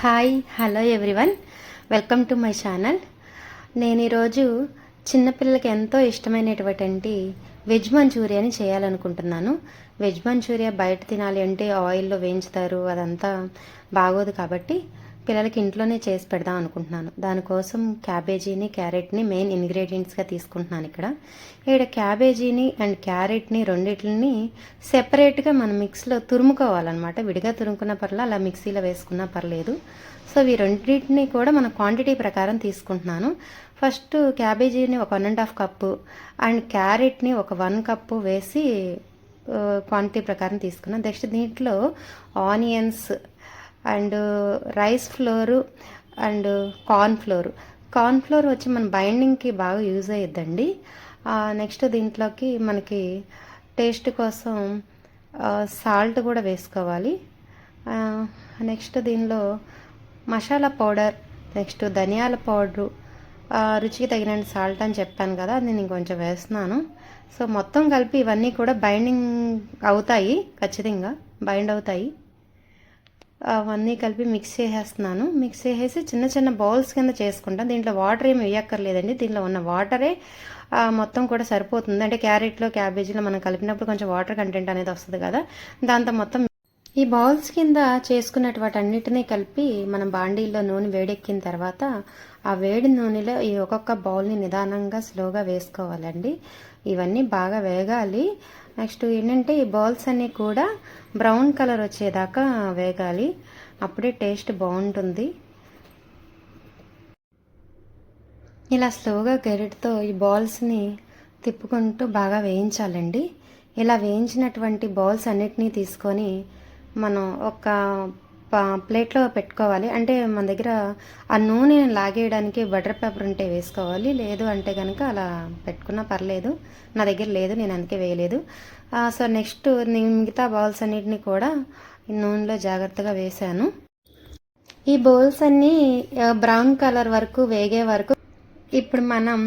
Hi hello everyone welcome to my channel నేను ఈరోజు చిన్నపిల్లలకి ఎంతో ఇష్టమైనటువంటి వెజ్ మంచూరియాని చేయాలనుకుంటున్నాను. వెజ్ మంచూరియా బయట తినాలి అంటే ఆయిల్లో వేయించుతారు అదంతా బాగోదు కాబట్టి పిల్లలకి ఇంట్లోనే చేసి పెడదాం అనుకుంటున్నాను. దానికోసం క్యాబేజీని క్యారెట్ని మెయిన్ ఇంగ్రీడియంట్స్గా తీసుకుంటున్నాను ఇక్కడ. ఇక్కడ క్యాబేజీని అండ్ క్యారెట్ని రెండిటిని సెపరేట్గా మనం మిక్స్లో తురుముకోవాలన్నమాట. విడిగా తురుముకున్న పర్లా అలా మిక్సీలో వేసుకున్నా పర్లేదు. సో ఈ రెండింటిని కూడా మన క్వాంటిటీ ప్రకారం తీసుకుంటున్నాను. ఫస్ట్ క్యాబేజీని ఒక one and half cup and క్యారెట్ని ఒక వన్ కప్పు వేసి క్వాంటిటీ ప్రకారం తీసుకున్నాను. నెక్స్ట్ దీంట్లో onions and rice flour and corn flour. Corn flour వచ్చి మన బైండింగ్కి బాగా యూజ్ అయ్యిద్దండి. నెక్స్ట్ దీంట్లోకి మనకి టేస్ట్ కోసం సాల్ట్ కూడా వేసుకోవాలి. నెక్స్ట్ దీనిలో మసాలా పౌడర్ నెక్స్ట్ ధనియాల పౌడరు రుచికి తగినంత సాల్ట్ అని చెప్పాను కదా అది నేను కొంచెం వేస్తున్నాను. సో మొత్తం కలిపి ఇవన్నీ కూడా బైండింగ్ అవుతాయి ఖచ్చితంగా బైండ్ అవుతాయి. అవన్నీ కలిపి మిక్స్ చేసేస్తున్నాను. మిక్స్ చేసేసి చిన్న చిన్న బౌల్స్ కింద చేసుకుంటాను దీంట్లో వాటర్ ఏమి వేయక్కర్లేదండి. దీంట్లో ఉన్న వాటరే మొత్తం కూడా సరిపోతుంది. అంటే క్యారెట్లో క్యాబేజీలో మనం కలిపినప్పుడు కొంచెం వాటర్ కంటెంట్ అనేది వస్తుంది కదా. దాంతో మొత్తం ఈ బౌల్స్ కింద చేసుకున్నటువంటి వాటన్నిటినీ కలిపి మనం బాండీలో నూనె వేడెక్కిన తర్వాత ఆ వేడి నూనెలో ఈ ఒక్కొక్క బౌల్ని నిదానంగా స్లోగా వేసుకోవాలండి. ఇవన్నీ బాగా వేగాలి. నెక్స్ట్ ఏంటంటే ఈ బౌల్స్ అన్నీ కూడా బ్రౌన్ కలర్ వచ్చేదాకా వేగాలి. అప్పుడే టేస్ట్ బాగుంటుంది. ఇలా స్లోగా గెరిటితో ఈ బాల్స్ని తిప్పుకుంటూ బాగా వేయించాలండి. ఇలా వేయించినటువంటి బాల్స్ అన్నిటినీ తీసుకొని మనం ఒక ప్లేట్లో పెట్టుకోవాలి. అంటే మన దగ్గర ఆ నూనె లాగేయడానికి బటర్ పేపర్ ఉంటే వేసుకోవాలి. లేదు అంటే కనుక అలా పెట్టుకున్నా పర్లేదు. నా దగ్గర లేదు నేను అందుకే వేయలేదు. సో నెక్స్ట్ నేను మిగతా బౌల్స్ అన్నిటిని కూడా నూనెలో జాగ్రత్తగా వేసాను ఈ బౌల్స్ అన్నీ బ్రౌన్ కలర్ వరకు వేగే వరకు ఇప్పుడు మనం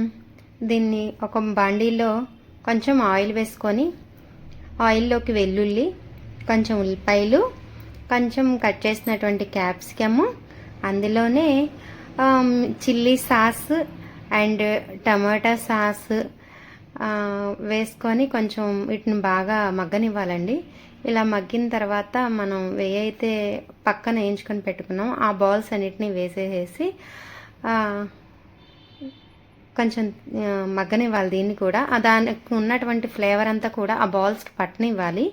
దీన్ని ఒక బాండీలో కొంచెం ఆయిల్ వేసుకొని ఆయిల్లోకి వెల్లుల్లి కొంచెం ఉల్లిపాయలు కొంచెం కట్ చేసినటువంటి క్యాప్సికము అందులోనే chilli sauce and tomato sauce వేసుకొని కొంచెం వీటిని బాగా మగ్గనివ్వాలండి. ఇలా మగ్గిన తర్వాత మనం వేయైతే పక్కన వేయించుకొని పెట్టుకున్నాం. ఆ బాల్స్ అన్నిటిని వేసేసేసి కొంచెం మగ్గనివ్వాలి దీన్ని కూడా. దానికి ఉన్నటువంటి ఫ్లేవర్ అంతా కూడా ఆ బాల్స్కి పట్టనివ్వాలి.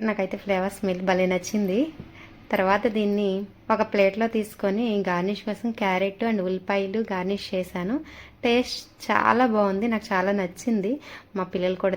నాకైతే ఫ్లేవర్ స్మెల్ భలే నచ్చింది. తర్వాత దీన్ని ఒక ప్లేట్లో తీసుకొని గార్నిష్ కోసం క్యారెట్ అండ్ ఉల్లిపాయలు గార్నిష్ చేశాను. టేస్ట్ చాలా బాగుంది నాకు చాలా నచ్చింది. మా పిల్లలు కూడా